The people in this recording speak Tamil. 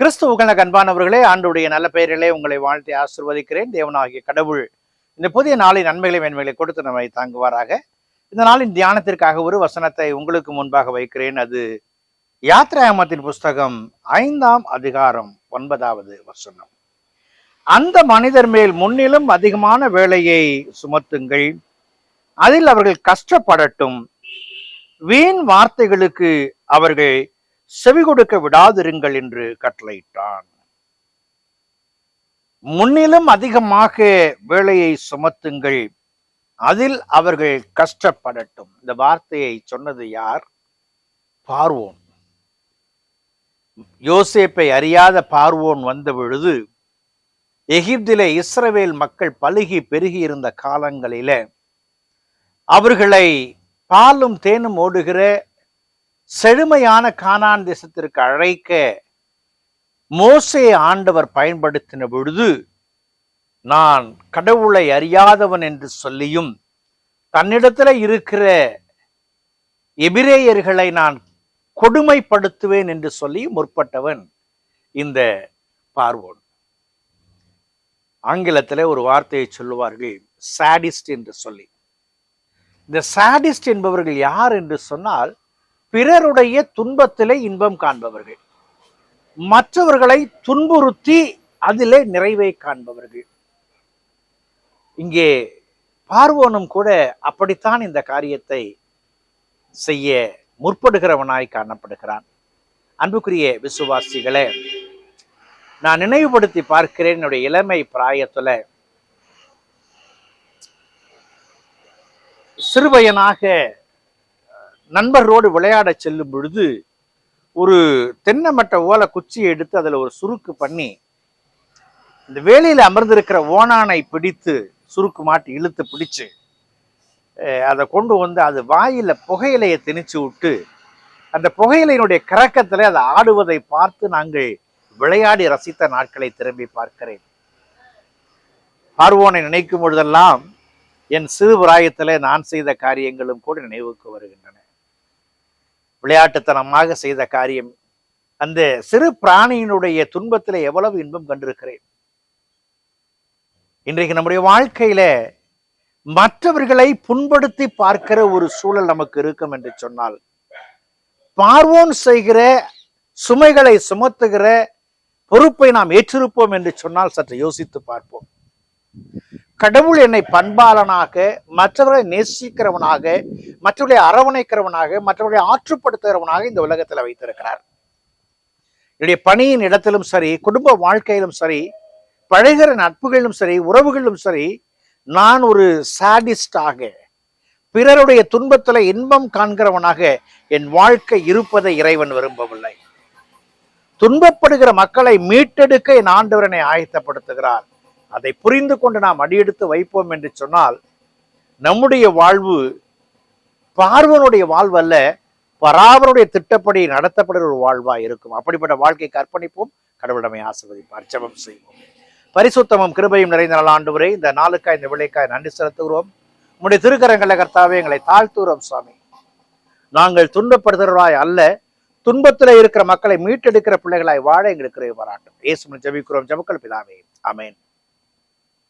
கிறிஸ்துவுகள் கண்பானவர்களே ஆண்டுடைய நல்ல பெயரிலே உங்களை வாழ்த்தி ஆசிர்வதிக்கிறேன். தேவனாகிய கடவுள் இந்த புதிய நாளின் நன்மைகளை மேன்மைகளை கொடுத்து நம்மை தாங்குவாராக. இந்த நாளின் தியானத்திற்காக ஒரு வசனத்தை உங்களுக்கு முன்பாக வைக்கிறேன். அது யாத்ராமத்தின் புஸ்தகம் ஐந்தாம் அதிகாரம் ஒன்பதாவது வசனம். அந்த மனிதர் மேல் முன்னிலும் அதிகமான வேலையை சுமத்துங்கள். அதில் அவர்கள் கஷ்டப்படட்டும். வீண் வார்த்தைகளுக்கு அவர்கள் செவி கொடுக்க விடாதிருங்கள் என்று கட்டளையிட்டான். முன்னிலும் அதிகமாக வேலையை சுமத்துங்கள். அதில் அவர்கள் கஷ்டப்படட்டும். இந்த வார்த்தையை சொன்னது யார்? பார்வோன். யோசேப்பை அறியாத பார்வோன் வந்த பொழுது எகிப்திலே இஸ்ரவேல் மக்கள் பழுகி பெருகி இருந்த காலங்களில அவர்களை பாலும் தேனும் ஓடுகிற செழுமையான கானான் தேசத்திற்கு அழைக்க மோசே ஆண்டவர் பயன்படுத்தின பொழுது நான் கடவுளை அறியாதவன் என்று சொல்லியும் தன்னிடத்தில் இருக்கிற எபிரேயர்களை நான் கொடுமைப்படுத்துவேன் என்று சொல்லி முற்பட்டவன் இந்த பார்வோன். ஆங்கிலத்தில் ஒரு வார்த்தையை சொல்லுவார்கள் சாடிஸ்ட் என்று சொல்லி. இந்த சாடிஸ்ட் என்பவர்கள் யார் என்று சொன்னால் பிறருடைய துன்பத்திலே இன்பம் காண்பவர்கள். மற்றவர்களை துன்புறுத்தி அதிலே நிறைவை காண்பவர்கள். இங்கே பார்வோனும் கூட அப்படித்தான் இந்த காரியத்தை செய்ய முற்படுகிறவனாய் காணப்படுகிறான். அன்புக்குரிய விசுவாசிகளே நான் நினைவுபடுத்தி பார்க்கிறேன் என்னுடைய இளமை பிராயத்துல சிறுவயனாக நண்பர்களோடு விளையாட செல்லும் பொழுது ஒரு தென்னமட்ட ஓலை குச்சியை எடுத்து அதில் ஒரு சுருக்கு பண்ணி இந்த வேலையில் அமர்ந்திருக்கிற ஓனானை பிடித்து சுருக்கு மாட்டி இழுத்து பிடிச்சு அதை கொண்டு வந்து அது வாயில் புகையிலையை திணிச்சு விட்டு அந்த புகையிலையினுடைய கறக்கத்தில் அதை ஆடுவதை பார்த்து நாங்கள் விளையாடி ரசித்த நாட்களை திரும்பி பார்க்கிறேன். பார்வோனை நினைக்கும் பொழுதெல்லாம் என் சிறு பிராயத்தில் நான் செய்த காரியங்களும் கூட நினைவுக்கு வருகின்றன. விளையாட்டுத்தனமாக செய்த காரியம். அந்த சிறு பிராணியினுடைய துன்பத்தில் எவ்வளவு இன்பம் கண்டிருக்கிறேன். இன்றைக்கு நம்முடைய வாழ்க்கையில மற்றவர்களை புண்படுத்தி பார்க்கிற ஒரு சூழல் நமக்கு இருக்கும் என்று சொன்னால் பார்வோன் செய்கிற சுமைகளை சுமத்துகிற பொறுப்பை நாம் ஏற்றிருப்போம் என்று சொன்னால் சற்று யோசித்து பார்ப்போம். கடவுள் என்னை பண்பாளனாக மற்றவர்களை நேசிக்கிறவனாக மற்றவர்களை அரவணைக்கிறவனாக மற்றவர்களை ஆற்றுப்படுத்துகிறவனாக இந்த உலகத்தில் வைத்திருக்கிறார். என்னுடைய பணியின் இடத்திலும் சரி குடும்ப வாழ்க்கையிலும் சரி பழகிற நட்புகளிலும் சரி உறவுகளிலும் சரி நான் ஒரு சாடிஸ்டாக பிறருடைய துன்பத்தில் இன்பம் காண்கிறவனாக என் வாழ்க்கை இருப்பதை இறைவன் விரும்பவில்லை. துன்பப்படுகிற மக்களை மீட்டெடுக்க என் ஆண்டவரனை ஆயத்தப்படுத்துகிறார். அதை புரிந்து கொண்டு நாம் அடியெடுத்து வைப்போம் என்று சொன்னால் நம்முடைய வாழ்வு பார்வனுடைய வாழ்வு அல்ல பராவருடைய திட்டப்படி நடத்தப்படுகிற ஒரு வாழ்வா இருக்கும். அப்படிப்பட்ட வாழ்க்கை கற்பணிப்போம் கடவுளமை ஆசிர்வதிப்பார். ஜபம் செய்வோம். பரிசுத்தமும் கிருபையும் நிறைந்த நாள் ஆண்டு இந்த நாளுக்காய் இந்த விளைக்காய் நன்றி செலுத்துகிறோம். உங்களுடைய திருக்கரங்களை கர்த்தாவே எங்களை தாழ்த்துகிறோம் சுவாமி. நாங்கள் துன்பப்படுத்துகிறவராய் அல்ல துன்பத்தில் இருக்கிற மக்களை மீட்டெடுக்கிற பிள்ளைகளாய் வாழ எங்களுக்கு பாராட்டும். ஏசுமன் ஜபிக்கிறோம். ஜெபக்கள் பிதாவே. அமேன்